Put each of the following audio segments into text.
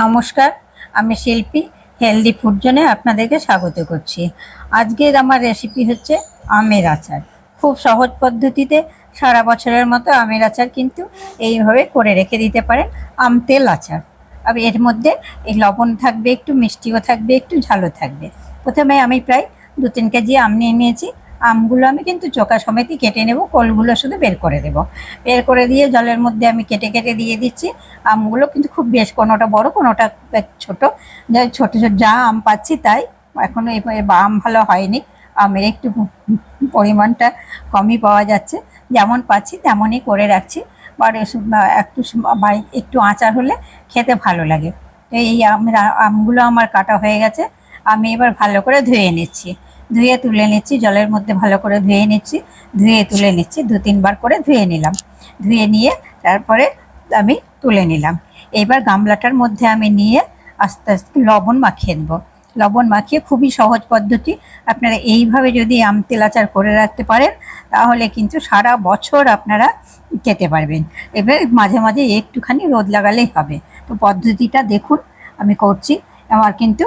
নমস্কার, আমি শিল্পী হেলদি ফুড জোনে আপনাদেরকে স্বাগত করছি। আজকের আমার রেসিপি হচ্ছে আমের আচার। খুব সহজ পদ্ধতিতে সারা বছরের মতো আমের আচার কিন্তু এইভাবে করে রেখে দিতে পারেন আম তেল আচার। আর এর মধ্যে এই লবণ থাকবে, একটু মিষ্টিও থাকবে, একটু ঝালও থাকবে। প্রথমে আমি প্রায় দু তিন কেজি আম নিয়ে নিয়েছি। আমগুলো আমি কিন্তু চোকা সমেতই কেটে নেব, কোলগুলো শুধু বের করে দেব। বের করে দিয়ে জলের মধ্যে আমি কেটে কেটে দিয়ে দিচ্ছি। আমগুলো কিন্তু খুব বেশ, কোনোটা বড়, কোনোটা ছোট। ছোট ছোট যা আম পাচ্ছি তাই। এখনও আম ভালো হয়নি। আমের একটু পরিমাণটা কমই পাওয়া যাচ্ছে। যেমন পাচ্ছি, তেমনই করে রাখছি। আর একটু একটু আচার হলে খেতে ভালো লাগে। এই আমগুলো আমার কাটা হয়ে গেছে। আমি এবার ভালো করে ধুয়ে নিচ্ছি। ধুয়ে তুলে নিচ্ছি, জলের মধ্যে ভালো করে ধুয়ে নিচ্ছি, ধুয়ে তুলে নিচ্ছি, দু তিনবার করে ধুয়ে নিলাম। ধুয়ে নিয়ে তারপরে আমি তুলে নিলাম। এবার গামলাটার মধ্যে আমি নিয়ে আস্তে আস্তে লবণ মাখিয়ে নেব। লবণ মাখিয়ে খুবই সহজ পদ্ধতি। আপনারা এইভাবে যদি আম তেলাচার করে রাখতে পারেন, তাহলে কিন্তু সারা বছর আপনারা খেতে পারবেন। এবার মাঝে মাঝে একটুখানি রোদ লাগালেই হবে। তো পদ্ধতিটা দেখুন, আমি করছি। আমার কিন্তু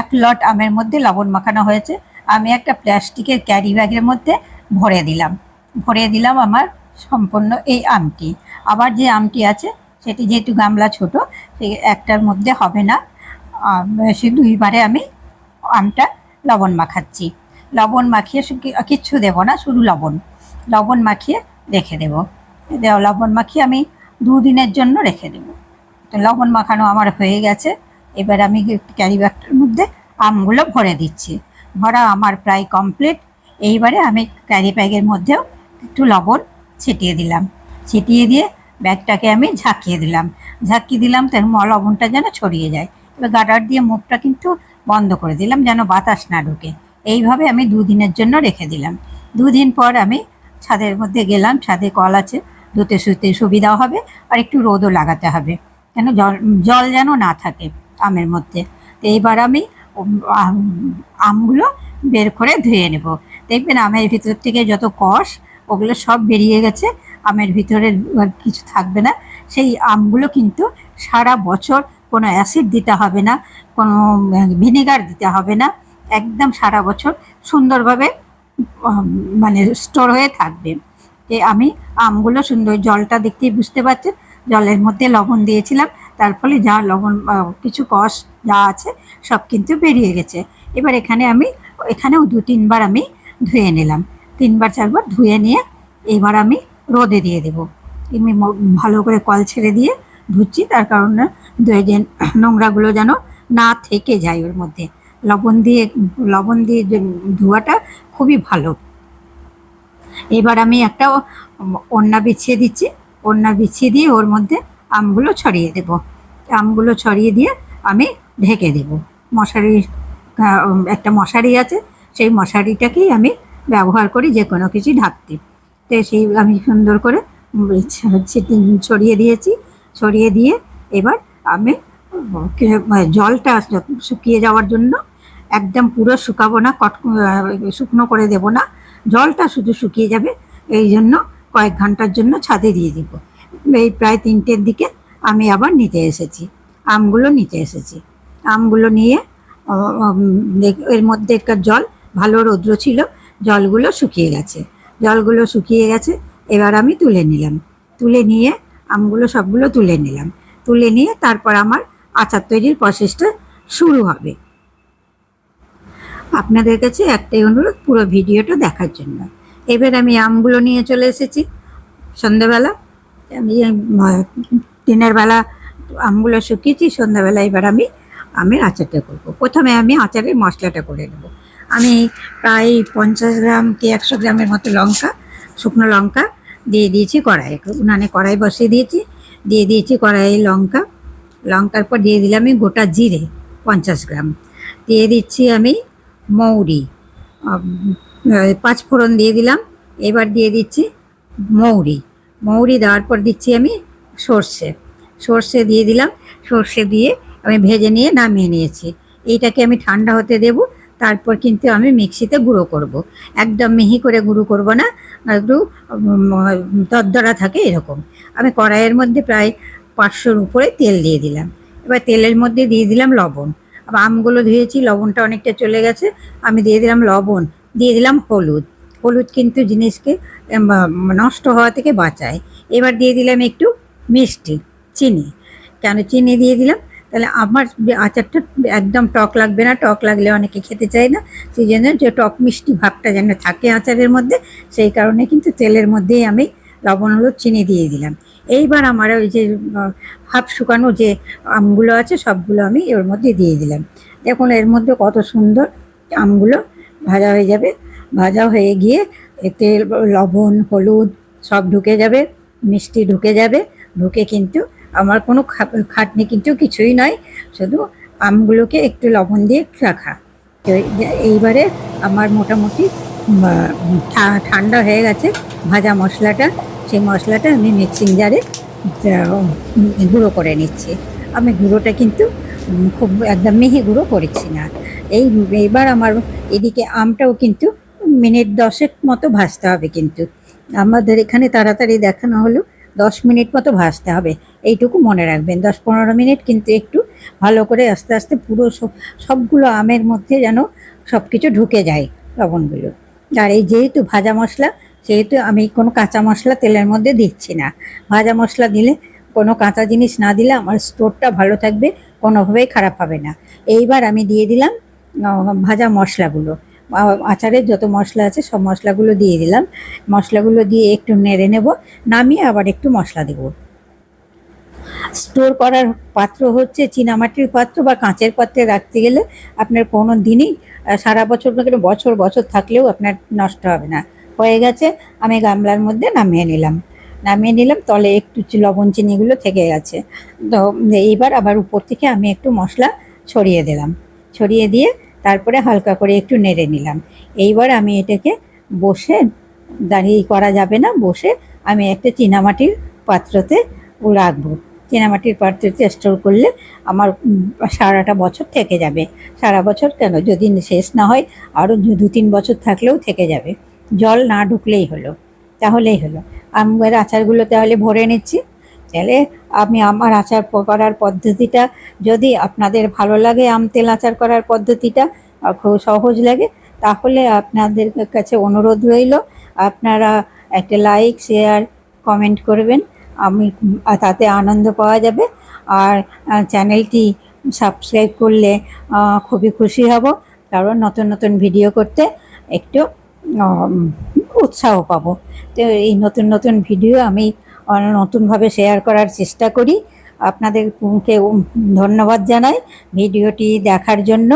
এক লট আমের মধ্যে লবণ মাখানো হয়েছে। আমি একটা প্লাস্টিকের ক্যারি ব্যাগের মধ্যে ভরে দিলাম। ভরে দিলাম আমার সম্পূর্ণ এই আমটি। আবার যে আমটি আছে, সেটি যেহেতু গামলা ছোট, সেই একটার মধ্যে হবে না। সে দুইবারে আমি আমটা লবণ মাখাচ্ছি। লবণ মাখিয়ে কিচ্ছু দেবো না, শুধু লবণ। লবণ মাখিয়ে রেখে দেবো। লবণ মাখিয়ে আমি দুদিনের জন্য রেখে দেবো। তো লবণ মাখানো আমার হয়ে গেছে। এবার আমি ক্যারি ব্যাগটার মধ্যে আমগুলো ভরে দিচ্ছি। ভরা আমার প্রায় কমপ্লিট এইবারে আমি ক্যারি ব্যাগের মধ্যেও একটু লবণ ছিটিয়ে দিলাম। ছিটিয়ে দিয়ে ব্যাগটাকে আমি ঝাঁকিয়ে দিলাম। ঝাঁকিয়ে দিলাম তার লবণটা যেন ছড়িয়ে যায়। এবার গাডার দিয়ে মুখটা কিন্তু বন্ধ করে দিলাম যেন বাতাস না ঢোকে। এইভাবে আমি দুদিনের জন্য রেখে দিলাম। দুদিন পর আমি ছাদের মধ্যে গেলাম। ছাদে কল আছে। ধুতে শুতে সুবিধা হবে। আর একটু রোদও লাগাতে হবে। কেন জল জল যেন না থাকে। আমের মধ্যে। তো এইবার আমি আমগুলো বের করে ধুয়ে নেব। দেখবেন আমের ভিতর থেকে যত কষ, ওগুলো সব বেরিয়ে গেছে। আমের ভিতরে কিছু থাকবে না। সেই আমগুলো কিন্তু সারা বছর কোনো অ্যাসিড দিতে হবে না, কোনো ভিনেগার দিতে হবে না। একদম সারা বছর সুন্দরভাবে মানে স্টোর হয়ে থাকবে। যে আমি আমগুলো সুন্দর জলটা দেখতেই বুঝতে পারছেন? জলের মধ্যে লবণ দিয়েছিলাম। তার ফলে যা লবণ কিছু কষ যা আছে সব কিন্তু বেরিয়ে গেছে। এবার এখানে আমি, এখানেও দু তিনবার আমি ধুয়ে নিলাম। তিনবার চারবার ধুয়ে নিয়ে এবার আমি রোদে দিয়ে দেবো। এমনি ভালো করে কল ছেড়ে দিয়ে ধুচ্ছি, তার কারণে যে নোংরাগুলো যেন না থেকে যায় ওর মধ্যে। লবণ দিয়ে লবণ দিয়ে ধোয়াটা খুবই ভালো। এবার আমি একটা ওড়না বিছিয়ে দিচ্ছি। ওড়না বিছিয়ে দিয়ে ওর মধ্যে আমগুলো ছড়িয়ে দেব। আমগুলো ছড়িয়ে দিয়ে আমি ঢেকে দেব। মশারি একটা মশারি আছে, সেই মশারিটাকেই আমি ব্যবহার করি যে কোনো কিছু ঢাকতে। তো সেই আমি সুন্দর করে হচ্ছে ছড়িয়ে দিয়েছি, ছড়িয়ে দিয়ে এবার আমি জলটা শুকিয়ে যাওয়ার জন্য একদম পুরো শুকাবো না, কট, শুকনো করে দেব না। জলটা শুধু শুকিয়ে যাবে, এই জন্য কয়েক ঘণ্টার জন্য ছাদে দিয়ে দিব। এই প্রায় তিনটের দিকে আমি আবার নিতে এসেছি। আমগুলো নিতে এসেছি। আমগুলো নিয়ে এর মধ্যে একটা জল, ভালো রৌদ্র ছিল, জলগুলো শুকিয়ে গেছে। জলগুলো শুকিয়ে গেছে, এবার আমি তুলে নিলাম। তুলে নিয়ে আমগুলো সবগুলো তুলে নিলাম। তুলে নিয়ে তারপর আমার আচার তৈরির প্রসেসটা শুরু হবে। আপনাদের কাছে একটাই অনুরোধ, পুরো ভিডিওটা দেখার জন্য। এবার আমি আমগুলো নিয়ে চলে এসেছি। সন্ধ্যাবেলা আমি দিনের বেলা আমগুলো শুকিয়েছি, সন্ধ্যাবেলা এবার আমি আমের আচারটা করব। প্রথমে আমি আচারের মশলাটা করে নেব। আমি প্রায় পঞ্চাশ গ্রাম কি একশো গ্রামের মতো লঙ্কা, শুকনো লঙ্কা দিয়ে দিয়েছি কড়াইয়ে উনানে কড়াই বসিয়ে দিয়েছি, দিয়ে দিয়েছি কড়াইয়ে লঙ্কা। লঙ্কার পর দিয়ে দিলাম আমি গোটা জিরে, পঞ্চাশ গ্রাম। দিয়ে দিচ্ছি আমি মৌরি। পাঁচ ফোড়ন দিয়ে দিলাম। এবার দিয়ে দিচ্ছি মৌরি। মৌরি দেওয়ার পর দিচ্ছি আমি সর্ষে। সর্ষে দিয়ে দিলাম। সর্ষে দিয়ে আমি ভেজে নিয়ে নামিয়ে নিয়েছি। এইটাকে আমি ঠান্ডা হতে দেব তারপর কিন্তু আমি মিক্সিতে গুঁড়ো করব। একদম মিহি করে গুঁড়ো করব না একটু উম, দরদরা থাকে এরকম। আমি কড়াইয়ের মধ্যে প্রায় পাঁচশোর উপরে তেল দিয়ে দিলাম। এবার তেলের মধ্যে দিয়ে দিলাম লবণ। আবার আমগুলো ধুয়েছি লবণটা অনেকটা চলে গেছে। আমি দিয়ে দিলাম লবণ দিয়ে দিলাম হলুদ। হলুদ কিন্তু জিনিসকে নষ্ট হওয়া থেকে বাঁচায়। এবার দিয়ে দিলাম একটু মিষ্টি, চিনি। কেন চিনি দিয়ে দিলাম? তাহলে আমার আচারটা একদম টক লাগবে না, টক লাগলে অনেকে খেতে চায় না। সেই জন্য যে টক মিষ্টি ভাবটা যেন থাকে আচারের মধ্যে, সেই কারণে কিন্তু তেলের মধ্যেই আমি লবণ, হলুদ, চিনি দিয়ে দিলাম। এইবার আমার ওই যে হাফ শুকানো যে আমগুলো আছে, সবগুলো আমি এর মধ্যে দিয়ে দিলাম। দেখুন এর মধ্যে কত সুন্দর আমগুলো ভাজা হয়ে যাবে। ভাজা হয়ে গিয়ে এতে লবণ, হলুদ সব ঢুকে যাবে, মিষ্টি ঢুকে যাবে। ঢুকে কিন্তু আমার কোনো খাটনি কিন্তু কিছুই নয়। শুধু আমগুলোকে একটু লবণ দিয়ে রাখা। তো এইবারে আমার মোটামুটি ঠান্ডা হয়ে গেছে। ভাজা মশলাটা, সেই মশলাটা আমি মিক্সিং জারে গুঁড়ো করে নিচ্ছি। আমি গুঁড়োটা কিন্তু খুব একদম মিহি গুঁড়ো করেছি না। এই এবার আমার এদিকে আমটাও কিন্তু মিনিট দশেক মতো ভাজতে হবে কিন্তু। আমাদের এখানে তাড়াতাড়ি দেখানো হলো, দশ মিনিট মতো ভাজতে হবে। এইটুকু মনে রাখবেন, দশ পনেরো মিনিট কিন্তু একটু ভালো করে আস্তে আস্তে পুরো সব, সবগুলো আমের মধ্যে যেন সব কিছু ঢুকে যায় লবণগুলো। আর এই যেহেতু ভাজা মশলা, সেহেতু আমি কোনো কাঁচা মশলা তেলের মধ্যে দিচ্ছি না। ভাজা মশলা দিলে কোনো কাঁচা জিনিস না দিলে আমার স্টোরটা ভালো থাকবে, কোনোভাবেই খারাপ হবে না। এইবার আমি দিয়ে দিলাম ভাজা মশলাগুলো। আচারের যত মশলা আছে, সব মশলাগুলো দিয়ে দিলাম। মশলাগুলো দিয়ে একটু নেড়ে নেব, নামিয়ে আবার একটু মশলা দেব। স্টোর করার পাত্র হচ্ছে চীনামাটির পাত্র বা কাঁচের পাত্রে রাখতে গেলে আপনার কোনো দিনই সারা বছর কেন বছর বছর থাকলেও আপনার নষ্ট হবে না। হয়ে গেছে, আমি গামলার মধ্যে নামিয়ে নিলাম। নামিয়ে নিলাম, তলে একটু লবণ চিনিগুলো থেকে গেছে। তো এইবার আবার উপর থেকে আমি একটু মশলা ছড়িয়ে দিলাম। ছড়িয়ে দিয়ে তারপরে হালকা করে একটু নেড়ে নিলাম। এইবার আমি এটাকে বসে, দাঁড়িয়ে করা যাবে না, বসে আমি একটা চীনামাটির পাত্রতে রাখব। চীনামাটির পাত্রতে স্টোর করলে আমার সারাটা বছর থেকে যাবে। সারা বছর কেন? যদি শেষ না হয় আরও দু তিন বছর থাকলেও থেকে যাবে। জল না ঢুকলেই হলো, তাহলেই হলো। আমার আচারগুলো তাহলে ভরে নিচ্ছি। তাহলে আমি আমার আচার করার পদ্ধতিটা, যদি আপনাদের ভালো লাগে আম তেল আচার করার পদ্ধতিটা খুব সহজ লাগে, তাহলে আপনাদের কাছে অনুরোধ রইল, আপনারা একটা লাইক, শেয়ার, কমেন্ট করবেন, আমি তাতে আনন্দ পাওয়া যাবে, আর চ্যানেলটি সাবস্ক্রাইব করলে খুবই খুশি হব, কারণ নতুন নতুন ভিডিও করতে একটু উৎসাহ পাবো। তো এই নতুন নতুন ভিডিও আমি নতুনভাবে শেয়ার করার চেষ্টা করি। আপনাদেরকে ধন্যবাদ জানাই ভিডিওটি দেখার জন্য।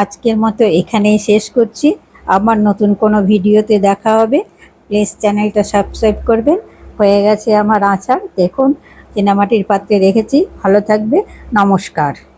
আজকের মতো এখানেই শেষ করছি। আমার নতুন কোনো ভিডিওতে দেখা হবে। প্লিজ চ্যানেলটা সাবস্ক্রাইব করবেন। হয়ে গেছে আমার আচার। দেখুন, সিনেমাটির পাত্রে রেখেছি। ভালো থাকবে। নমস্কার।